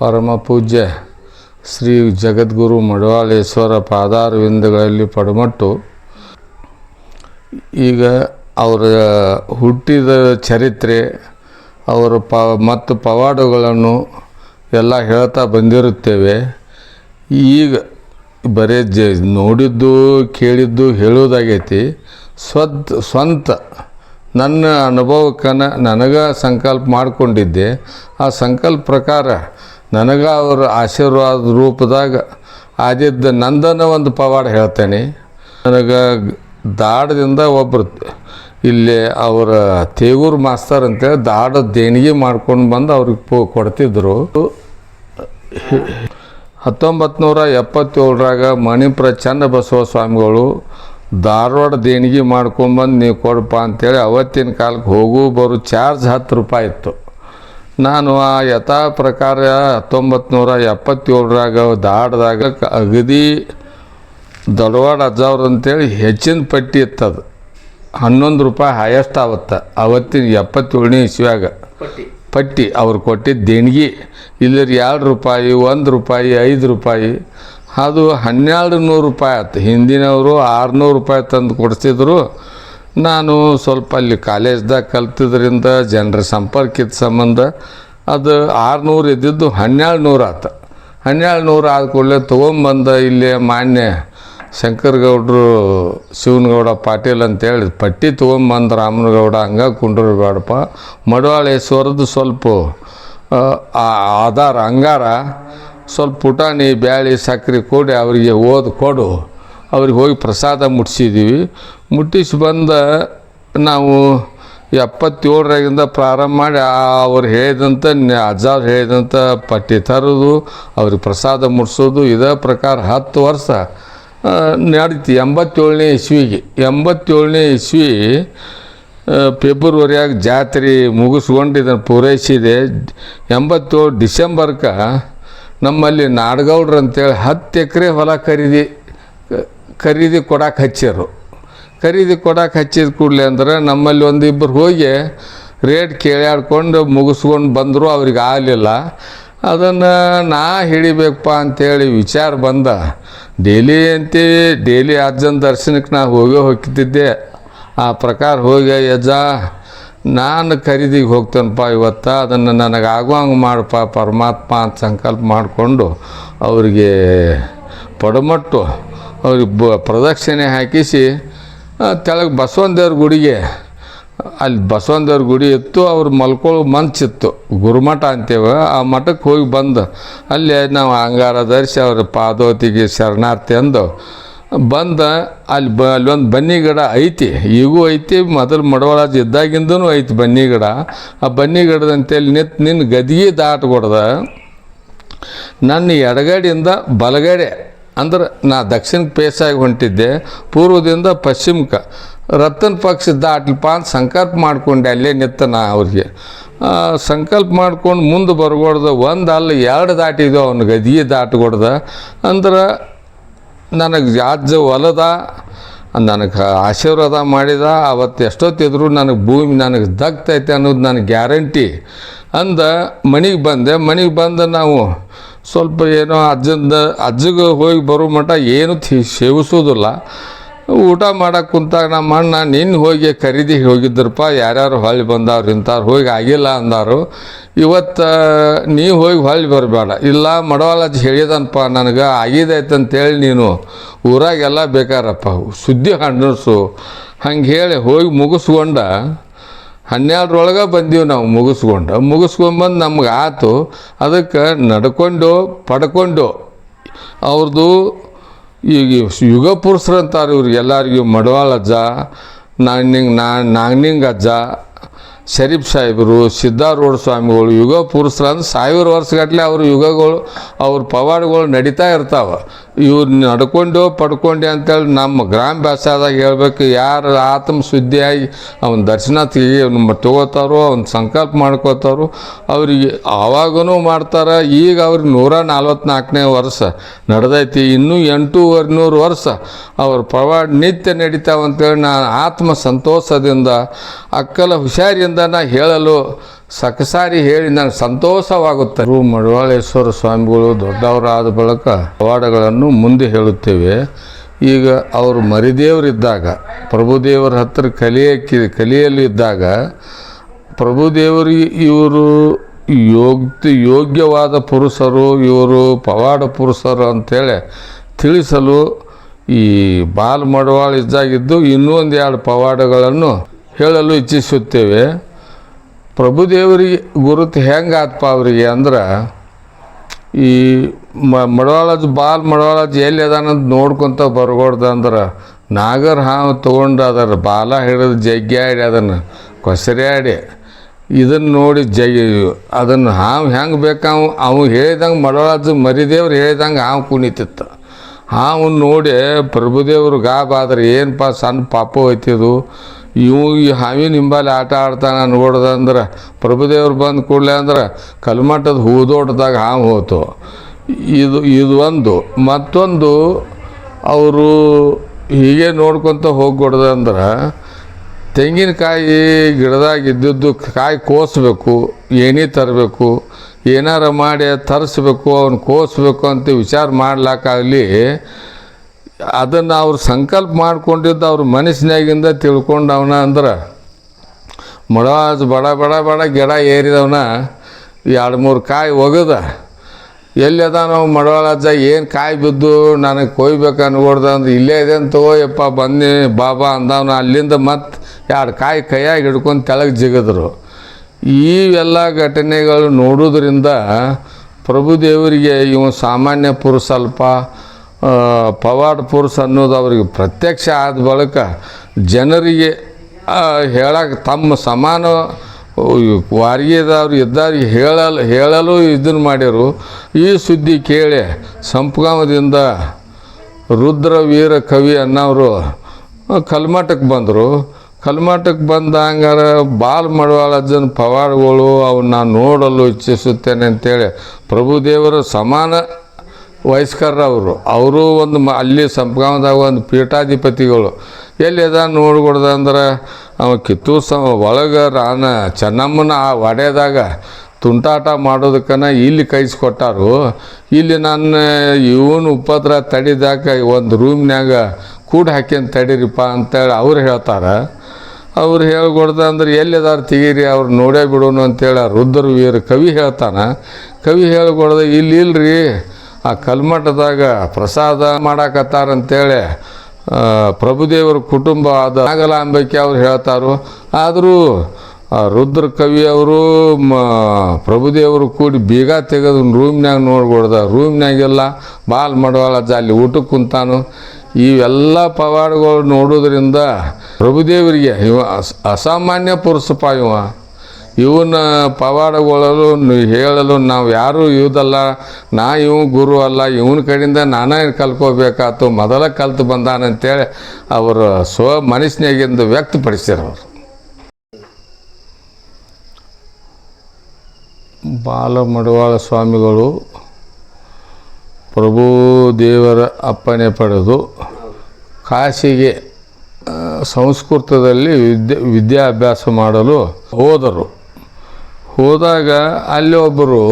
ಪರಮ ಪೂಜ್ಯ ಶ್ರೀ ಜಗದ್ಗುರು ಮಡವಾಳೇಶ್ವರ ಪಾದಾರವಿಂದಗಳಲ್ಲಿ ಪಡಮಟ್ಟು. ಈಗ ಅವರ ಹುಟ್ಟಿದ ಚರಿತ್ರೆ, ಅವರ ಪ ಮತ್ತು ಪವಾಡಗಳನ್ನು ಎಲ್ಲ ಹೇಳ್ತಾ ಬಂದಿರುತ್ತೇವೆ. ಈಗ ಬರೇ ಜ ನೋಡಿದ್ದು, ಕೇಳಿದ್ದು ಹೇಳೋದಾಗೈತಿ ಸ್ವದ್ ಸ್ವಂತ ನನ್ನ ಅನುಭವಕ್ಕನ ನನಗೆ ಸಂಕಲ್ಪ ಮಾಡಿಕೊಂಡಿದ್ದೆ. ಆ ಸಂಕಲ್ಪ ಪ್ರಕಾರ ನನಗೆ ಅವರ ಆಶೀರ್ವಾದ ರೂಪದಾಗ ಆದಿದ್ದ ನಂದನ ಒಂದು ಪವಾಡ ಹೇಳ್ತೇನೆ. ನನಗೆ ದಾಡದಿಂದ ಒಬ್ಬರು ಇಲ್ಲಿ ಅವರ ತೇಗೂರು ಮಾಸ್ತರ್ ಅಂತೇಳಿ ದಾಡ ದೇಣಿಗೆ ಮಾಡ್ಕೊಂಡು ಬಂದು ಅವ್ರಿಗೆ ಪೋ ಕೊಡ್ತಿದ್ರು. ಹತ್ತೊಂಬತ್ತು ಎಪ್ಪತ್ತೇಳರಾಗ ಮಣಿಪುರ ಚನ್ನಬಸವ ಸ್ವಾಮಿಗಳು ಧಾರವಾಡ ದೇಣಿಗೆ ಮಾಡ್ಕೊಂಬಂದು ನೀವು ಕೊಡಪ್ಪ ಅಂತೇಳಿ ಅವತ್ತಿನ ಕಾಲಕ್ಕೆ ಹೋಗು ಬರೋ ಚಾರ್ಜ್ ಹತ್ತು ರೂಪಾಯಿ ಇತ್ತು. ನಾನು ಆ ಯಥಾ ಪ್ರಕಾರ ಹತ್ತೊಂಬತ್ತು ನೂರ ಎಪ್ಪತ್ತೇಳರಾಗ ದಾಡ್ದಾಗ ಅಗದಿ ದೊಡವಾಡ ಅಜ್ಜವ್ರು ಅಂತೇಳಿ ಹೆಚ್ಚಿನ ಪಟ್ಟಿ ಇತ್ತದು. ಹನ್ನೊಂದು ರೂಪಾಯಿ ಹೈಯೆಸ್ಟ್ ಆವತ್ತ. ಅವತ್ತಿನ ಎಪ್ಪತ್ತೇಳನೇ ಇಸ್ವಿಯಾಗ ಪಟ್ಟಿ. ಪಟ್ಟಿ ಅವ್ರು ಕೊಟ್ಟಿದ್ದ ದೇಣಿಗೆ. ಇಲ್ಲರಿ ಎರಡು ರೂಪಾಯಿ ಒಂದು ರೂಪಾಯಿ ಐದು ರೂಪಾಯಿ. ಅದು ಹನ್ನೆರಡು ನೂರು ರೂಪಾಯಿ ಆಯ್ತು. ಹಿಂದಿನವರು ಆರುನೂರು ರೂಪಾಯಿ ತಂದು ಕೊಡಿಸಿದ್ರು. ನಾನು ಸ್ವಲ್ಪ ಅಲ್ಲಿ ಕಾಲೇಜ್ದಾಗ ಕಲ್ತಿದ್ರಿಂದ ಜನರ ಸಂಪರ್ಕಿತ ಸಂಬಂಧ, ಅದು ಆರುನೂರು ಇದ್ದಿದ್ದು ಹನ್ನೆರಡು ನೂರು ಆತು. ಹನ್ನೆರಡು ನೂರು ಆದ ಕೂಡಲೇ ತೊಗೊಂಬಂದ ಇಲ್ಲಿ ಮಾನ್ಯ ಶಂಕರಗೌಡರು ಶಿವನಗೌಡ ಪಾಟೀಲ್ ಅಂತೇಳಿ ಪಟ್ಟಿ ತೊಗೊಂಬಂದು ರಾಮನಗೌಡ, ಹಂಗೆ ಕುಂಡ್ರ ಬೇಡಪ್ಪ. ಮಡವಾಳೇಶ್ವರದ್ದು ಸ್ವಲ್ಪ ಆಧಾರ ಅಂಗಾರ, ಸ್ವಲ್ಪ ಪುಟಾಣಿ, ಬ್ಯಾಳಿ ಸಕ್ಕರೆ ಕೊಡಿ ಅವರಿಗೆ ಓದು ಕೊಡು. ಅವ್ರಿಗೆ ಹೋಗಿ ಪ್ರಸಾದ ಮುಟ್ಟಿಸಿದ್ದೀವಿ ಮುಟ್ಟಿಸಿ ಬಂದ ನಾವು ಎಪ್ಪತ್ತೇಳರಾಗಿಂದ ಪ್ರಾರಂಭ ಮಾಡಿ ಅವ್ರು ಹೇಳಿದಂಥ ಅಜ್ಜವ್ರು ಹೇಳಿದಂಥ ಪಟ್ಟಿ ತರೋದು ಅವ್ರಿಗೆ ಪ್ರಸಾದ ಮುಟ್ಸೋದು ಇದೇ ಪ್ರಕಾರ ಹತ್ತು ವರ್ಷ ನಡೀತಿ ಎಂಬತ್ತೇಳನೇ ಇಸ್ವಿಗೆ, ಎಂಬತ್ತೇಳನೇ ಇಸ್ವಿ ಫೆಬ್ರವರಿಯಾಗಿ ಫೆಬ್ರವರಿಯಾಗ ಜಾತ್ರೆ ಮುಗಿಸ್ಕೊಂಡು ಇದನ್ನು ಪೂರೈಸಿದೆ ಎಂಬತ್ತೇಳು ಡಿಸೆಂಬರ್ಗೆ ನಮ್ಮಲ್ಲಿ ನಾಡಗೌಡ್ರು ಅಂತೇಳಿ ಹತ್ತು ಎಕರೆ ಹೊಲ ಖರೀದಿ ಖರೀದಿ ಕೊಡಕ್ಕೆ ಹಚ್ಚಾರು. ಖರೀದಿ ಕೊಡಕ್ಕೆ ಹಚ್ಚಿದ ಕೂಡಲೇ ಅಂದ್ರೆ ನಮ್ಮಲ್ಲಿ ಒಂದು ಇಬ್ಬರು ಹೋಗಿ ರೇಟ್ ಕೇಳಾಡ್ಕೊಂಡು ಮುಗಿಸ್ಕೊಂಡು ಬಂದರು, ಅವ್ರಿಗೆ ಆಗಲಿಲ್ಲ. ಅದನ್ನು ನಾ ಹಿಡಿಬೇಕಪ್ಪ ಅಂತೇಳಿ ವಿಚಾರ ಬಂದ. ಡೈಲಿ ಅಂತೀವಿ, ಡೈಲಿ ಅಜ್ಜನ ದರ್ಶನಕ್ಕೆ ನಾ ಹೋಗೇ ಹೋಗ್ತಿದ್ದೆ. ಆ ಪ್ರಕಾರ ಹೋಗಿ ಯಜ್ಜ ನಾನು ಖರೀದಿಗೆ ಹೋಗ್ತೇನಪ್ಪ ಇವತ್ತು, ಅದನ್ನು ನನಗೆ ಆಗುವಂಗೆ ಮಾಡಪ್ಪ, ಪರಮಾತ್ಮ ಅಂತ ಸಂಕಲ್ಪ ಮಾಡಿಕೊಂಡು ಅವರಿಗೆ ಪಡಮಟ್ಟು ಅವ್ರಿಗೆ ಬ ಪ್ರದಕ್ಷಿಣೆ ಹಾಕಿಸಿ ತೆಳಗೆ ಬಸವನದೇವ್ರ ಗುಡಿಗೆ, ಅಲ್ಲಿ ಬಸವನದೇವ್ರ ಗುಡಿ ಇತ್ತು ಅವ್ರು ಮಲ್ಕೊಳ್ಳೋ ಮಂಚಿತ್ತು. ಗುರುಮಠ ಅಂತೇವೆ ಆ ಮಠಕ್ಕೆ ಹೋಗಿ ಬಂದು. ಅಲ್ಲಿ ನಾವು ಅಂಗಾರ ಧರಿಸಿ ಅವ್ರ ಪಾದೋತಿಗೆ ಶರಣಾರ್ಥಿ ಅಂದು, ಬಂದ, ಅಲ್ಲಿ ಬ ಅಲ್ಲೊಂದು ಬನ್ನಿ ಗಿಡ ಐತಿ. ಈಗೂ ಐತಿ, ಮೊದಲು ಮಡವರಾಜ್ ಇದ್ದಾಗಿಂದೂ ಐತಿ ಬನ್ನಿ ಗಿಡ. ಆ ಬನ್ನಿ ಗಿಡದಂತೇಳಿ ನಿಂತು ನಿನ್ನ ಗದಿಗೆ ದಾಟ್ಕೊಡ್ದ ನನ್ನ ಎಡಗಡೆಯಿಂದ ಬಲಗಡೆ ಅಂದ್ರೆ ನಾ ದಕ್ಷಿಣಕ್ಕೆ ಪೇಸಾಗಿ ಹೊಂಟಿದ್ದೆ, ಪೂರ್ವದಿಂದ ಪಶ್ಚಿಮಕ್ಕೆ. ರತನ್ ಪಕ್ಷ ದಾಟ್ಲಪ್ಪ ಅಂತ ಸಂಕಲ್ಪ ಮಾಡ್ಕೊಂಡೆ ಅಲ್ಲೇ ನಿತ್ತ ನಾ ಅವ್ರಿಗೆ. ಸಂಕಲ್ಪ ಮಾಡ್ಕೊಂಡು ಮುಂದೆ ಬರ್ಗೊಡ್ದು ಒಂದು ಅಲ್ಲ ಎರಡು ದಾಟಿದ್ವು ಅವ್ನ ಗದಿ ದಾಟ್ಕೊಡ್ದ ಅಂದ್ರೆ ನನಗೆ ಜಾಜ್ಯ ಹೊಲದ, ನನಗೆ ಆಶೀರ್ವಾದ ಮಾಡಿದ, ಅವತ್ತು ಎಷ್ಟೊತ್ತಿದ್ರು ನನಗೆ ಭೂಮಿ ನನಗೆ ದಗ್ತೈತೆ ಅನ್ನೋದು ನನಗೆ ಗ್ಯಾರಂಟಿ. ಅಂದ ಮನೆಗೆ ಬಂದೆ, ಮನೆಗೆ ಬಂದು ನಾವು ಸ್ವಲ್ಪ ಏನೋ ಅಜ್ಜಂದ, ಅಜ್ಜಗೆ ಹೋಗಿ ಬರೋ ಮಟ್ಟ ಏನು ತಿ, ಸೇವಿಸೋದಿಲ್ಲ. ಊಟ ಮಾಡಕ್ಕೆ ಕುಂತಾಗ ನಮ್ಮ ಅಣ್ಣ ನಿನ್ನ ಹೋಗಿ ಖರೀದಿ ಹೋಗಿದ್ದರಪ್ಪ ಯಾರ್ಯಾರು ಹೊಳ್ಳಿ ಬಂದವ್ರು, ಇಂಥವ್ರು ಹೋಗಿ ಆಗಿಲ್ಲ ಅಂದರು. ಇವತ್ತು ನೀವು ಹೋಗಿ ಹೊಳ್ಳಿ ಬರಬೇಡ ಇಲ್ಲ ಮಡವಾಳಜ್ಜಿ ಹೇಳಿದನಪ್ಪ, ನನಗೆ ಆಗಿದೈತೆ ಅಂತೇಳಿ ನೀನು. ಊರಾಗೆಲ್ಲ ಬೇಕಾರಪ್ಪ, ಸುದ್ದಿ ಹಣ್ಣಸು ಹಂಗೆ ಹೇಳಿ ಹೋಗಿ ಮುಗಿಸ್ಕೊಂಡ ಹನ್ನೆರಡರೊಳಗೆ ಬಂದೀವಿ ನಾವು ಮುಗಿಸ್ಕೊಂಡು. ಮುಗಿಸ್ಕೊಂಬಂದು ನಮ್ಗೆ ಆತು. ಅದಕ್ಕೆ ನಡ್ಕೊಂಡು, ಪಡ್ಕೊಂಡು ಅವ್ರದ್ದು ಈಗ ಯುಗ ಪುರುಷರು ಅಂತಾರೆ ಇವ್ರಿಗೆ ಎಲ್ಲರಿಗೂ, ಮಡವಾಳ ಅಜ್ಜ, ನಾಗ್ನಿಂಗ್, ನಾ, ನಾಗ್ನಿಂಗ್ ಅಜ್ಜ, ಶರೀಫ್ ಸಾಹೇಬರು, ಸಿದ್ಧಾರೂಢ ಸ್ವಾಮಿಗಳು, ಯುಗ ಪುರುಷರು ಅಂದ್ರೆ ಸಾವಿರ ವರ್ಷಗಟ್ಟಲೆ ಅವ್ರ ಯುಗಗಳು, ಅವ್ರ ಪವಾಡಗಳು ನಡೀತಾ ಇರ್ತಾವೆ. ಇವ್ರು ನಡ್ಕೊಂಡು ಪಡ್ಕೊಂಡು ಅಂತೇಳಿ ನಮ್ಮ ಗ್ರಾಮ ಭಾಷಾದಾಗ ಹೇಳ್ಬೇಕು, ಯಾರು ಆತ್ಮ ಶುದ್ಧಿಯಾಗಿ ಅವನ ದರ್ಶನ ಅವ್ನು ತಗೋತಾರೋ, ಅವ್ನ ಸಂಕಲ್ಪ ಮಾಡ್ಕೋತಾರೋ, ಅವ್ರಿಗೆ ಆವಾಗೂ ಮಾಡ್ತಾರೆ, ಈಗ ಅವ್ರಿಗೆ ನೂರ ನಲ್ವತ್ನಾಲ್ಕನೇ ವರ್ಷ ನಡೆದೈತಿ, ಇನ್ನೂ ಎಂಟೂವರೆ ನೂರು ವರ್ಷ ಅವ್ರ ಪ್ರವಾಡ ನಿತ್ಯ ನಡೀತಾವಂತೇಳಿ ನಾನು ಆತ್ಮ ಸಂತೋಷದಿಂದ, ಅಕ್ಕಲ ಹುಷಾರಿಯಿಂದ ನಾ ಹೇಳಲು ಸಕಸಾರಿ ಹೇಳಿ ನನಗೆ ಸಂತೋಷವಾಗುತ್ತೆ. ರು ಮಡವಾಳೇಶ್ವರ ಸ್ವಾಮಿಗಳು ದೊಡ್ಡವರಾದ ಬಳಿಕ ಪವಾಡಗಳನ್ನು ಮುಂದೆ ಹೇಳುತ್ತೇವೆ. ಈಗ ಅವರು ಮರಿದೇವರಿದ್ದಾಗ, ಪ್ರಭುದೇವರ ಹತ್ತಿರ ಕಲಿಯ ಕಲಿಯಲು ಇದ್ದಾಗ, ಪ್ರಭುದೇವರು ಇವರು ಯೋಗ, ಯೋಗ್ಯವಾದ ಪುರುಷರು, ಇವರು ಪವಾಡ ಪುರುಷರು ಅಂಥೇಳಿ ತಿಳಿಸಲು ಈ ಬಾಲ್ ಮಡವಾಳ ಇದ್ದಾಗಿದ್ದು ಇನ್ನೂ ಎರಡು ಪವಾಡಗಳನ್ನು ಹೇಳಲು ಇಚ್ಛಿಸುತ್ತೇವೆ. ಪ್ರಭುದೇವರಿಗೆ ಗುರುತು ಹೆಂಗೆ ಆತ್ಪ ಅವರಿಗೆ ಅಂದ್ರೆ ಈ ಮ ಮಡವಾಳಜ್ ಬಾಲ್ ಮಡವಾಳಜ್ ಎಲ್ಲಿ ಅದಾನಂತ ನೋಡ್ಕೊತ ಬರ್ಗೊಡ್ದು ಅಂದ್ರೆ ನಾಗರ ಹಾವು ತೊಗೊಂಡು ಅದರ, ಬಾಲ ಹಿಡಿದು ಜಗ್ಗ್ಯಾಡಿ ಅದನ್ನು ಕೊಸರ್ಯಾಡಿ ಇದನ್ನು ನೋಡಿ ಜಗ್ ಅದನ್ನು ಹಾವು ಹೆಂಗೆ ಬೇಕು ಅವು ಹೇಳಿದಂಗೆ ಮಡವಾಳಜ್ ಮರಿದೇವ್ರು ಹೇಳಿದಂಗೆ ಹಾವು ಕುಣಿತಿತ್ತು. ಹಾವು ನೋಡಿ ಪ್ರಭುದೇವರು ಗಾಬಾದ್ರೆ ಏನಪ್ಪ ಸಣ್ಣ ಪಾಪ ಹೋಯ್ತಿದು ಇವು ಈ ಹಾವಿ ಹಿಂಬಾಲಿ ಆಟ ಆಡ್ತಾನೆ ನೋಡ್ದಂದ್ರೆ ಪ್ರಭುದೇವ್ರು ಬಂದು ಕೂಡಲೇ ಅಂದ್ರೆ ಕಲ್ಮಠದ ಹೂದೋಟದಾಗ ಹಾವು ಹೋತು. ಇದು ಇದು ಒಂದು. ಮತ್ತೊಂದು, ಅವರು ಹೀಗೆ ನೋಡ್ಕೊತ ಹೋಗ್ಬಿಡ್ದಂದ್ರೆ ತೆಂಗಿನಕಾಯಿ ಗಿಡದಾಗ ಇದ್ದಿದ್ದು ಕಾಯಿ ಕೋಸ್ಬೇಕು, ಏನೇ ತರಬೇಕು, ಏನಾರ ಮಾಡಿ ತರಿಸ್ಬೇಕು, ಅವ್ನು ಕೋಸ್ಬೇಕು ಅಂತ ವಿಚಾರ ಮಾಡ್ಲಾಕಾಗಲಿ ಅದನ್ನು ಅವ್ರು ಸಂಕಲ್ಪ ಮಾಡ್ಕೊಂಡಿದ್ದು ಅವ್ರ ಮನಸ್ಸಿನಾಗಿಂದ ತಿಳ್ಕೊಂಡವನ ಅಂದ್ರೆ ಮೊಳಾಜ್ ಬಡ ಬಡ ಬಡ ಗಿಡ ಏರಿದವನ ಎರಡು ಮೂರು ಕಾಯಿ ಒಗದ. ಎಲ್ಲಿ ಅದಾನ ಮಡವಾಳಜ್ಜ ಏನು ಕಾಯಿ ಬಿದ್ದು ನನಗೆ ಕೊಯ್ಬೇಕು ಅನ್ಕೊಡ್ದ ಅಂದ್ರೆ ಇಲ್ಲೇ ಇದೆ ಅಂತ ಯಪ್ಪ ಬನ್ನಿ ಬಾಬಾ ಅಂದವನು. ಅಲ್ಲಿಂದ ಮತ್ತೆ ಎರಡು ಕಾಯಿ ಕೈಯಾಗಿ ಹಿಡ್ಕೊಂಡು ತೆಳಗೆ ಜಿಗಿದ್ರು. ಇವೆಲ್ಲ ಘಟನೆಗಳು ನೋಡೋದ್ರಿಂದ ಪ್ರಭುದೇವರಿಗೆ ಇವ ಸಾಮಾನ್ಯ ಪುರುಷ ಆ, ಪವಾಡ ಪುರುಷ ಅನ್ನೋದು ಅವರಿಗೆ ಪ್ರತ್ಯಕ್ಷ ಆದ ಬಳಿಕ ಜನರಿಗೆ ಹೇಳಕ್ಕೆ ತಮ್ಮ ಸಮಾನ ವಾರಿಗೆದವ್ರು ಇದ್ದವ್ರಿಗೆ ಹೇಳಲು ಹೇಳಲು ಇದನ್ನು ಮಾಡ್ಯಾರು. ಈ ಸುದ್ದಿ ಕೇಳಿ ಸಂಪಗಾಮದಿಂದ ರುದ್ರ ವೀರ ಕವಿ ಅನ್ನೋರು ಕಲ್ಮಠಕ್ಕೆ ಬಂದರು. ಕಲ್ಮಠಕ್ಕೆ ಬಂದ ಹಂಗಾರ ಬಾಲ್ ಮಡವಾಳಜ್ಜನ ಪವಾಡಗಳು ಅವನ್ನ ನೋಡಲು ಇಚ್ಛಿಸುತ್ತೇನೆ ಅಂತೇಳಿ ಪ್ರಭುದೇವರ ಸಮಾನ ವಯಸ್ಕರವರು ಅವರು ಒಂದು ಅಲ್ಲಿ ಸಂಪಗಾಮದಾಗ ಒಂದು ಪೀಠಾಧಿಪತಿಗಳು. ಎಲ್ಲಿ ಅದ ನೋಡ್ಕೊಡ್ದ ಅಂದ್ರೆ, ಅವ ಕಿತ್ತೂರು ಸಮ ಒಳಗೆ ರಾನ ಚೆನ್ನಮ್ಮನ ಆ ಒಡೆದಾಗ ತುಂಟಾಟ ಮಾಡೋದಕ್ಕನ ಇಲ್ಲಿ ಕೈಸ್ಕೊಟ್ಟಾರು. ಇಲ್ಲಿ ನನ್ನ ಇವನು ಉಪದ್ರ ತಡಿದಾಕ ಒಂದು ರೂಮ್ನ್ಯಾಗ ಕೂಡ ಹಾಕ್ಯಂತ ತಡೀರಿಪ್ಪ ಅಂತೇಳಿ ಅವ್ರು ಹೇಳ್ತಾರೆ. ಅವ್ರು ಹೇಳ್ಕೊಡ್ದ ಅಂದ್ರೆ ಎಲ್ಲಿದಾರು ತೆಗೀರಿ, ಅವ್ರು ನೋಡೇ ಬಿಡೋನು ಅಂತೇಳಿ ರುದ್ರ ವೀರ ಕವಿ ಹೇಳ್ತಾನೆ. ಕವಿ ಹೇಳ್ಕೊಡ್ದ, ಇಲ್ಲಿ ಇಲ್ರಿ ಆ ಕಲ್ಮಠದಾಗ ಪ್ರಸಾದ ಮಾಡಾಕತ್ತಾರಂತೇಳಿ ಪ್ರಭುದೇವರ ಕುಟುಂಬ ಆದ ನಾಗಲಾಂಬಿಕೆ ಅವ್ರು ಹೇಳ್ತಾರೋ. ಆದರೂ ರುದ್ರ ಕವಿಯವರು ಮ, ಪ್ರಭುದೇವರು ಕೂಡಿ ಬೀಗ ತೆಗೆದು ರೂಮ್ನಾಗ ನೋಡ್ಕೊಡ್ದ ರೂಮ್ನಾಗೆಲ್ಲ ಬಾಲ್ ಮಡವಾಳ ಅಲ್ಲಿ ಊಟಕ್ಕೆ ಕುಂತಾನು. ಇವೆಲ್ಲ ಪವಾಡಗಳು ನೋಡೋದ್ರಿಂದ ಪ್ರಭುದೇವರಿಗೆ ಇವ ಅಸ್- ಅಸಾಮಾನ್ಯ ಪುರುಷಪ್ಪ ಇವ. ಇವನ ಪವಾಡಗೊಳ್ಳಲು ಹೇಳಲು ನಾವು ಯಾರೂ ಇವ್ದಲ್ಲ ನಾ ಇವ ಗುರು ಅಲ್ಲ, ಇವನ ಕಡೆಯಿಂದ ನಾನೇ ಕಲ್ತ್ಕೋಬೇಕಾಯ್ತು ಮೊದಲ ಕಲ್ತು ಬಂದಾನಂತೇಳಿ ಅವರು ಸ್ವ ಮನಸ್ಸಿನಾಗಿಂದು ಬಾಲ ಮಡವಾಳ ಸ್ವಾಮಿಗಳು ಪ್ರಭು ದೇವರ ಅಪ್ಪಣೆ ಪಡೆದು ಕಾಶಿಗೆ ಸಂಸ್ಕೃತದಲ್ಲಿ ವಿದ್ಯೆ, ವಿದ್ಯಾಭ್ಯಾಸ ಮಾಡಲು ಹೋದರು. ಹೋದಾಗ ಅಲ್ಲಿ ಒಬ್ಬರು